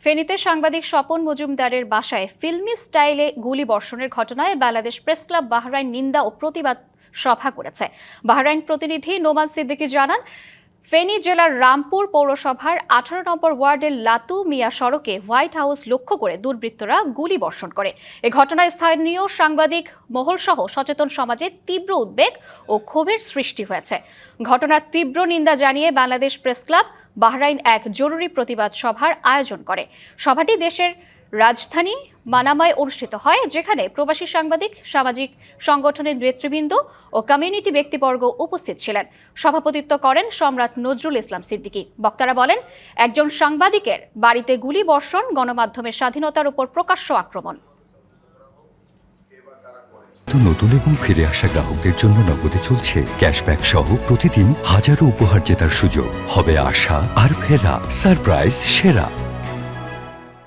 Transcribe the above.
ফেনীতে সাংবাদিক স্বপন মজুমদারের বাসায় ফিল্মি স্টাইলে গুলি বর্ষণের ঘটনায় বাংলাদেশ প্রেস ক্লাব বাহরাইন নিন্দা ও প্রতিবাদ সভা করেছে। বাহরাইন প্রতিনিধি নোমান সিদ্দিকি জানান ফেনী জেলার রামপুর পৌরসভার আঠারো নম্বর ওয়ার্ডের লাতু মিয়া সড়কে হোয়াইট হাউস লক্ষ্য করে দুর্বৃত্তরা গুলি বর্ষণ করে। এ ঘটনায় স্থানীয় সাংবাদিক মহলসহ সচেতন সমাজে তীব্র উদ্বেগ ও ক্ষোভের সৃষ্টি হয়েছে। ঘটনার তীব্র নিন্দা জানিয়ে বাংলাদেশ প্রেস ক্লাব, বাহরাইন এক জরুরি প্রতিবাদ সভার আয়োজন করে। সভাটি দেশের রাজধানী মানামায় অনুষ্ঠিত হয়, যেখানে প্রবাসী সাংবাদিক, সামাজিক সংগঠনের নেতৃবৃন্দ ও কমিউনিটি ব্যক্তিবর্গ উপস্থিত ছিলেন। সভাপতিত্ব করেন সম্রাট নজরুল ইসলাম সিদ্দিকী। বক্তারা বলেন, একজন সাংবাদিকের বাড়িতে গুলি বর্ষণ গণমাধ্যমের স্বাধীনতার উপর প্রকাশ্য আক্রমণ। নতুন এবং ফিরে আসা গ্রাহকদের জন্য নগদে চলছে ক্যাশব্যাক সহ প্রতিদিন হাজারো উপহার জেতার সুযোগ। হবে আশা আর ফেরা, সারপ্রাইজ, সেরা।